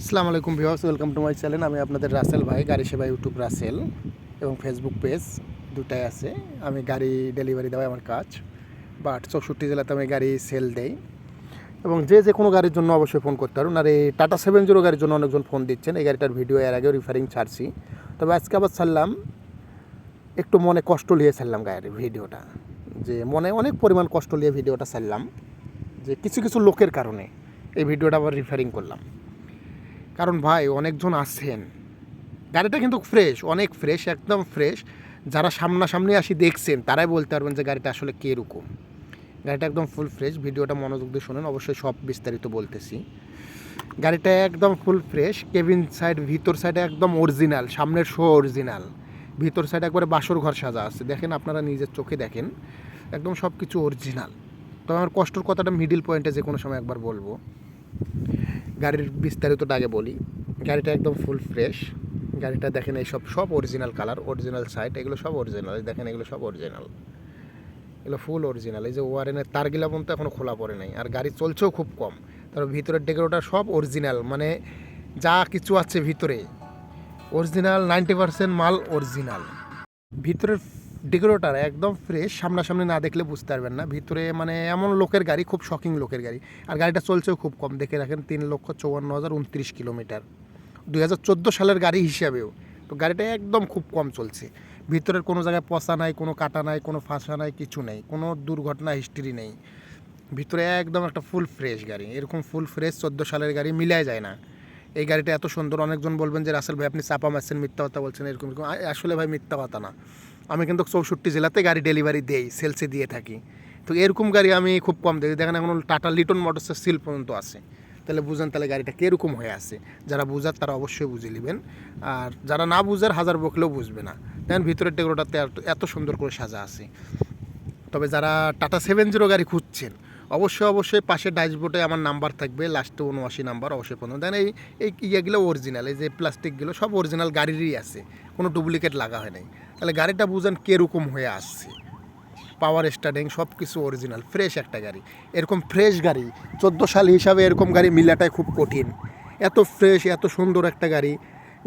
আসসালামু আলাইকুম viewers, welcome to my channel. আমি আপনাদের রাসেল ভাই, গাড়ি সেবা ইউটিউব রাসেল এবং ফেসবুক পেজ দুটাই আছে। আমি গাড়ি ডেলিভারি দেওয়াই আমার কাজ, বাট চৌষট্টি জেলাতে আমি গাড়ি সেল দেই। এবং যে যে কোনো গাড়ির জন্য অবশ্যই ফোন করতে পারুন আর এই টাটা সেভেন জিরো গাড়ির জন্য অনেকজন ফোন দিচ্ছেন। এই গাড়িটার ভিডিও এর আগেও রিফারিং ছাড়ছি। তবে আজকে আবার ছাড়লাম, একটু মনে কষ্ট নিয়ে ছাড়লাম গাড়ির ভিডিওটা যে মনে অনেক পরিমাণ কষ্ট নিয়ে ভিডিওটা ছাড়লাম। যে কিছু কিছু লোকের কারণে এই ভিডিওটা আবার রিফারিং করলাম। কারণ ভাই অনেকজন আছেন। গাড়িটা কিন্তু ফ্রেশ অনেক ফ্রেশ একদম ফ্রেশ যারা সামনাসামনি আসি দেখছেন, তারাই বলতে পারবেন যে গাড়িটা আসলে কীরকম। গাড়িটা একদম ফুল ফ্রেশ ভিডিওটা মনোযোগ দিয়ে শোনেন, অবশ্যই সব বিস্তারিত বলতেছি। গাড়িটা একদম ফুল ফ্রেশ কেবিন সাইড ভিতর সাইডে একদম অরিজিনাল সামনের শো অরিজিনাল ভিতর সাইডে একবারে বাসর ঘর সাজা আছে। দেখেন আপনারা নিজের চোখে দেখেন, একদম সব কিছু অরিজিনাল তো আমার কষ্টর কথাটা মিডিল পয়েন্টে যে কোনো সময় একবার বলব। গাড়ির বিস্তারিতটা আগে বলি। গাড়িটা একদম ফুল ফ্রেশ গাড়িটা দেখেন এই সব সব অরিজিনাল কালার অরিজিনাল সাইট এগুলো সব অরিজিনাল দেখেন এগুলো সব অরিজিনাল এগুলো ফুল অরিজিনাল এই যে ওয়ারেনের তারগুলা পর্যন্ত এখনও খোলা পড়ে নাই। আর গাড়ি চলছেও খুব কম। তারপর ভিতরের ডেকোরেটার সব অরিজিনাল মানে যা কিছু আছে ভিতরে। অরিজিনাল নাইনটি পার্সেন্ট মাল অরিজিনাল ভিতরের ডেকোরেটার একদম ফ্রেশ সামনাসামনি না দেখলে বুঝতে পারবেন না। ভিতরে মানে এমন লোকের গাড়ি, খুব শকিং লোকের গাড়ি। আর গাড়িটা চলছেও খুব কম। দেখে রাখেন, তিন লক্ষ চৌয়ান্ন হাজার উনত্রিশ কিলোমিটার। দুই হাজার চোদ্দ সালের গাড়ি হিসাবেও। তো গাড়িটা একদম খুব কম চলছে। ভিতরের কোনো জায়গায় পচা নাই, কোনো কাটা নাই, কোনো ফাঁসা নাই, কিছু নেই। কোনো দুর্ঘটনা হিস্ট্রি নেই। ভিতরে একদম একটা ফুল ফ্রেশ গাড়ি। এরকম ফুল ফ্রেশ চোদ্দ সালের গাড়ি মিলাই যায় না। এই গাড়িটা এত সুন্দর, অনেকজন বলবেন যে, রাসেল ভাই, আপনি চাপা মারছেন, মিথ্যা কথা বলছেন, এরকম এরকম। আসলে ভাই, মিথ্যা কথা না। আমি কিন্তু চৌষট্টি জেলাতে গাড়ি ডেলিভারি দেই সেলসে দিয়ে থাকি। তো এরকম গাড়ি আমি খুব কম দেখি। দেখেন, এখন টাটা লিটন মোটরসের সিল পর্যন্ত আছে। তাহলে বুঝেন তাহলে গাড়িটা কীরকম হয়ে আছে। যারা বুঝার, তারা অবশ্যই বুঝে নেবেন। আর যারা না বুঝার, হাজার বকলেও বুঝবে না। দেখেন, ভিতরের ডেকোরটাতে এত সুন্দর করে সাজা আছে। তবে যারা টাটা সেভেন জিরো গাড়ি খুঁজছেন অবশ্যই অবশ্যই পাশে ড্যাশবোর্ডে আমার নাম্বার থাকবে লাস্টে উনআশি নাম্বার অবশ্যই ফোন দেন এই এই ইয়েগুলো অরিজিনাল এই যে প্লাস্টিকগুলো সব অরিজিনাল গাড়িরই আছে, কোনো ডুপ্লিকেট লাগা হয় নাই। তাহলে গাড়িটা বুঝেন কীরকম হয়ে আসছে। পাওয়ার স্টার্টিং সব কিছু অরিজিনাল ফ্রেশ একটা গাড়ি। এরকম ফ্রেশ গাড়ি, চোদ্দ সাল হিসাবে এরকম গাড়ি মিলাটাই খুব কঠিন। এত ফ্রেশ এত সুন্দর একটা গাড়ি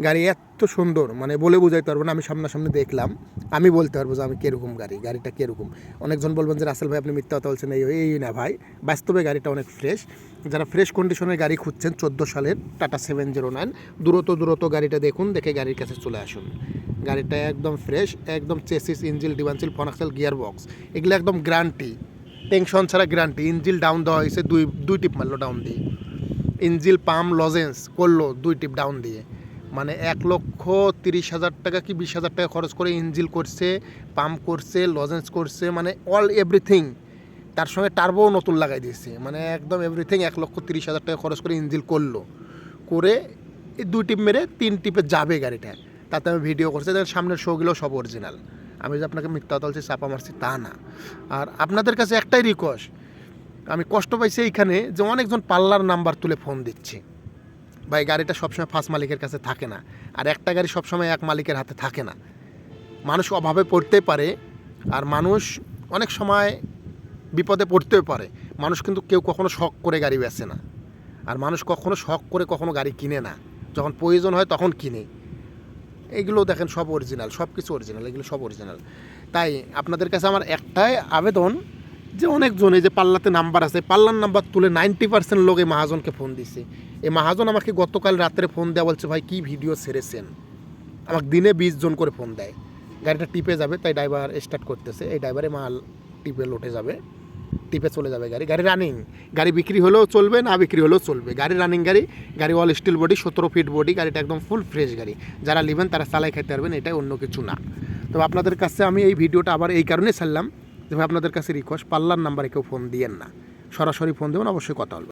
গাড়ি এত সুন্দর মানে বলে বোঝাইতে পারব না, আমি সামনাসামনি দেখলাম। আমি বলতে পারব যে আমি কীরকম গাড়ি, গাড়িটা কীরকম। অনেকজন বলবেন যে, রাসেল ভাই, আপনি মিথ্যা কথা বলছেন। এই এই না ভাই, বাস্তবে গাড়িটা অনেক ফ্রেশ যারা ফ্রেশ কন্ডিশনের গাড়ি খুঁজছেন, চোদ্দ সালের টাটা সেভেন জিরো নাইন দ্রুত দ্রুত গাড়িটা দেখুন, দেখে গাড়ির কাছে চলে আসুন। গাড়িটা একদম ফ্রেশ একদম চেসিস ইঞ্জিল ডিভানসিল ফনাক্সেল গিয়ার বক্স এগুলো একদম গ্যারান্টি টেনশন ছাড়া গ্যারান্টি ইঞ্জিল ডাউন দেওয়া হয়েছে, দুই দুই টিপ মারলো ডাউন দিয়ে। ইঞ্জিল পাম্প লজেন্স করল, দুই টিপ ডাউন দিয়ে। মানে এক লক্ষ তিরিশ হাজার টাকা কি বিশ হাজার টাকা খরচ করে ইঞ্জিল করছে, পাম্প করছে, লজেন্স করছে মানে অল এভরিথিং তার সঙ্গে টার্বোও নতুন লাগাই দিয়েছে। মানে একদম এভরিথিং এক লক্ষ তিরিশ হাজার টাকা খরচ করে ইঞ্জিল করল। করে এই দুই টিপ মেরে তিন টিপে যাবে গাড়িটা। তাতে আমি ভিডিও করছি, দেখেন সামনের শোগুলো সব অরিজিনাল আমি যে আপনাকে মিথ্যা তলছি চাপা মারছি, তা না। আর আপনাদের কাছে একটাই রিকোয়েস্ট আমি কষ্ট পাইছি এইখানে যে অনেকজন পাল্লার নাম্বার তুলে ফোন দিচ্ছে। ভাই, গাড়িটা সবসময় ফার্স্ট মালিকের কাছে থাকে না। আর একটা গাড়ি সবসময় এক মালিকের হাতে থাকে না। মানুষ অভাবে পড়তে পারে, আর মানুষ অনেক সময় বিপদে পড়তেও পারে। মানুষ কিন্তু কেউ কখনো শখ করে গাড়ি বেচে না। আর মানুষ কখনো শখ করে কখনো গাড়ি কিনে না। যখন প্রয়োজন হয় তখন কিনে। এগুলো দেখেন সব অরিজিনাল সব কিছু অরিজিনাল এগুলো সব অরিজিনাল তাই আপনাদের কাছে আমার একটাই আবেদন যে অনেকজন এই যে পাল্লাতে নাম্বার আছে, পাল্লার নাম্বার তুলে নাইনটি পার্সেন্ট লোক এই মহাজনকে ফোন দিছে। এই মহাজন আমাকে গতকাল রাত্রে ফোন দেওয়া বলছে, ভাই, কী ভিডিও ছেড়েছেন? আমাকে দিনে বিশ জন করে ফোন দেয়। গাড়িটা টিপে যাবে, তাই ড্রাইভার স্টার্ট করতেছে। এই ড্রাইভারে মাল টিপে লোটে যাবে, টিপে চলে যাবে গাড়ি। গাড়ি রানিং গাড়ি বিক্রি হলেও চলবে, না বিক্রি হলেও চলবে। গাড়ি রানিং গাড়ি গাড়ি অল স্টিল বডি সতেরো ফিট বডি গাড়িটা একদম ফুল ফ্রেশ গাড়ি। যারা নেবেন তারা চালাই খাইতে পারবেন, এটাই অন্য কিছু না। তবে আপনাদের কাছে আমি এই ভিডিওটা আবার এই কারণে ছাড়লাম আপনাদের কাছে রিকোয়েস্ট পার্লার নাম্বারে কেউ ফোন দিয়েন না। সরাসরি ফোন দেবেন, অবশ্যই কথা বলবেন।